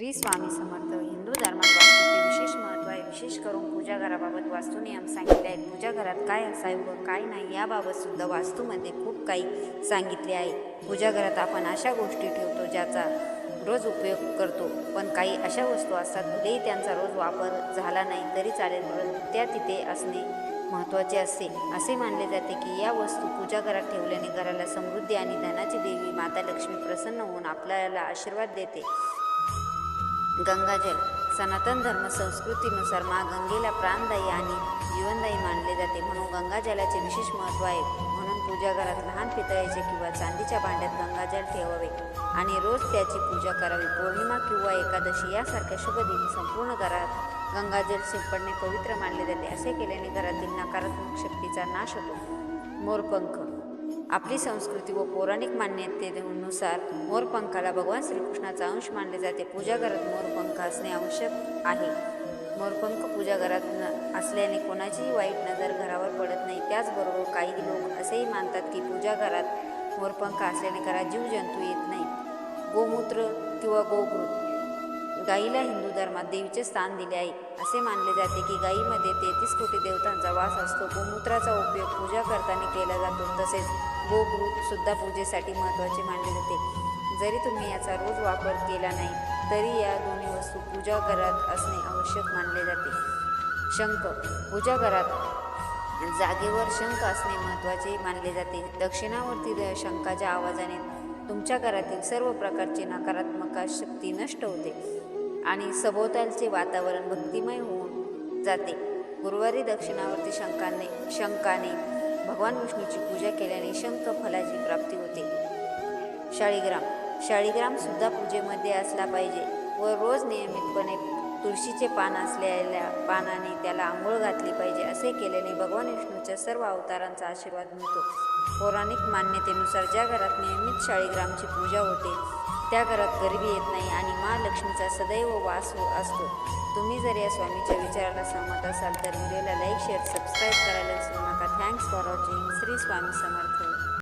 श्री स्वामी समर्थ. हिंदू धर्मात वास्तूचे विशेष महत्त्व आहे. विशेष करून पूजा घराबाबत वास्तू नियम सांगितले आहेत. पूजा घरात काय असावे व काय नाही याबाबत सुद्धा वास्तूमध्ये खूप काही सांगितले आहे. पूजा घरात आपण अशा गोष्टी ठेवतो ज्याचा रोज उपयोग करतो. पण काही अशा वस्तू असतात भलेही त्यांचा रोज वापर झाला नाही तरी चालेल परंतु त्या तिथे असणे महत्त्वाचे असते. असे मानले जाते की या वस्तू पूजा घरात ठेवल्याने घराला समृद्धी आणि धनाची देवी माता लक्ष्मी प्रसन्न होऊन आपल्याला आशीर्वाद देते. गंगाजल सनातन धर्म संस्कृतीनुसार मा गंगेला प्राणदायी आणि जीवनदायी मानले जाते. म्हणून गंगाजलाचे विशेष महत्त्व आहे. म्हणून पूजा घरात लहान पितळेचे किंवा चांदीच्या भांड्यात गंगाजल ठेवावे आणि रोज त्याची पूजा करावी. पौर्णिमा किंवा एकादशी यासारख्या शुभ दिन संपूर्ण घरात गंगाजल शिंपडणे पवित्र मानले जाते. असे केल्याने घरातील नकारात्मक शक्तीचा नाश होतो. मोरपंख आपली संस्कृती व पौराणिक मान्यतेनुसार मोरपंखाला भगवान श्रीकृष्णाचा अंश मानले जाते. पूजा घरात मोरपंख असणे आवश्यक आहे. मोरपंख पूजा घरात न असल्याने कोणाचीही वाईट नजर घरावर पडत नाही. त्याचबरोबर काही लोक असेही मानतात की पूजा घरात मोरपंख असल्याने घरात जीवजंतू येत नाही गोमूत्र किंवा गोघृत गाईला हिंदू धर्मात देवीचे स्थान दिले आहे. असे मानले जाते की गाईमध्ये तेहतीस कोटी देवतांचा वास असतो. गोमूत्राचा उपयोग पूजा करताना केला जातो. तसेच गोघृत सुद्धा पूजेसाठी महत्त्वाचे मानले जाते. जरी तुम्ही याचा रोज वापर केला नाही तरी या दोन्ही वस्तू पूजा घरात असणे आवश्यक मानले जाते. शंख पूजा घरात जागेवर शंख असणे महत्त्वाचे मानले जाते. दक्षिणावर्ती शंखाच्या आवाजाने तुमच्या घरातील सर्व प्रकारची नकारात्मक शक्ती नष्ट होते. आणि सभोवतालचे वातावरण भक्तिमय होऊन जाते. गुरुवारी दक्षिणावर्ती शंकाने शंकाने भगवान विष्णूची पूजा केल्याने शंख फलाची प्राप्ती होते. शाळीग्राम शाळीग्राम सुद्धा पूजेमध्ये असला पाहिजे व रोज नियमितपणे तुळशीचे पान असलेल्या पानाने त्याला आंघोळ घातली पाहिजे असे केल्याने भगवान विष्णूच्या सर्व अवतारांचा आशीर्वाद मिळतो. पौराणिक मान्यतेनुसार ज्या घरात नियमित शाळीग्रामची पूजा होते त्या घरात गरिबी येत नाही आणि महालक्ष्मीचा सदैव वास असतो. तुम्ही जर या स्वामीच्या विचाराला सहमत असाल तर व्हिडिओला लाईक शेअर सबस्क्राईब करायला विसरू नका. Thanks for watching Shri Swami Samarth.